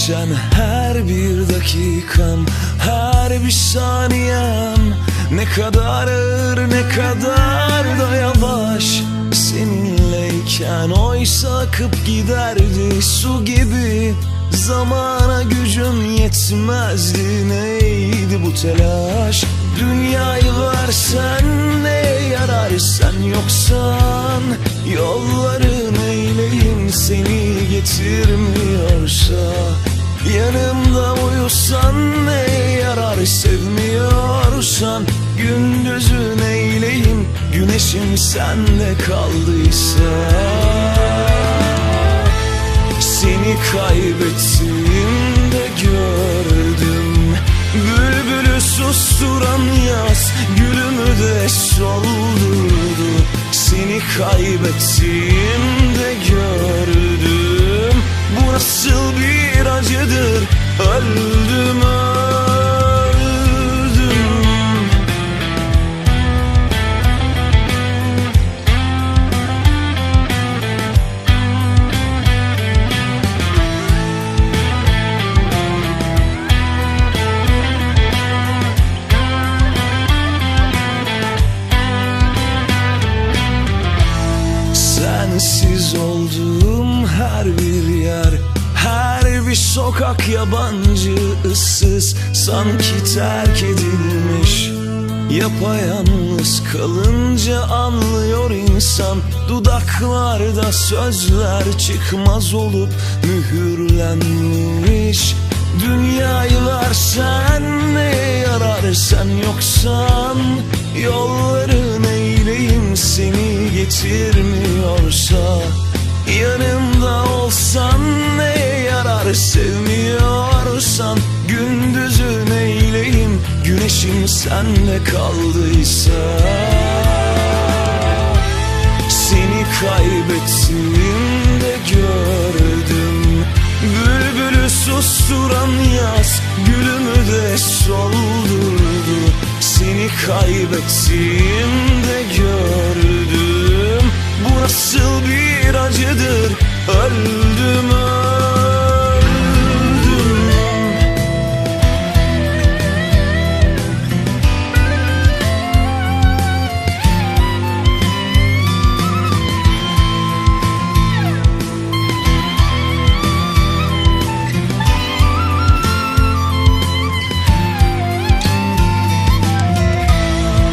geçen her bir dakikam Her bir saniyem. Ne kadar ağır ne kadar da yavaş. Seninleyken oysa akıp giderdi su gibi. Zamana gücüm yetmezdi. Neydi bu telaş? Dünyayı versen ne yarar sen yoksan? Yolların sevmiyorsan Gündüzün eyleyim güneşim sende kaldıysa. Seni kaybettiğimde gördüm. Bülbülü susturan yaz Gülümü de soldurdu. Seni kaybettiğimde gördüm. Bu nasıl bir acıdır? Öldüm öldüm Sensiz olduğum her bir yer Her bir sokak yabancı ıssız Sanki terk edilmiş. Yapayalnız kalınca anlıyor insan Dudaklarda sözler çıkmaz olup mühürlenmiş. Dünyayı versen ne yarar sen yoksan Yolların eyleyim seni getirmiyorsa Yanımda olsan ne yarar? Sevmiyorsan Gündüzün eyleyim güneşim sende kaldıysa. Seni kaybettiğimde gördüm. Bülbülü susturan yaz Gülümü de soldurdu. Seni kaybettiğimde nasıl bir acıdır? Öldüm öldüm.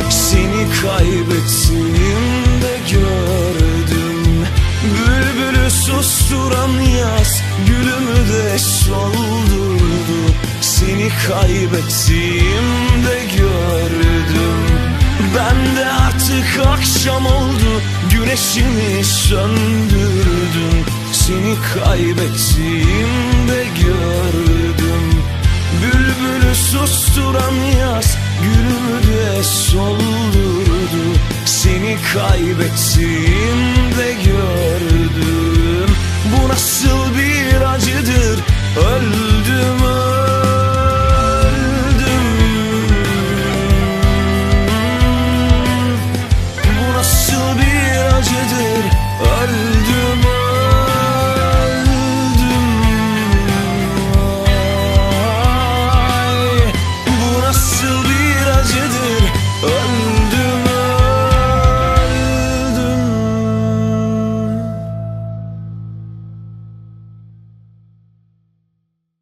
Seni kaybettiğimde Seni kaybettiğimde gördüm. Ben de artık akşam oldu Güneşimi söndürdüm. Seni kaybettiğimde gördüm. Bülbülü susturan yaz Gülümü de soldurdu. Seni kaybettiğimde gördüm. Bu nasıl bir acıdır Öldüm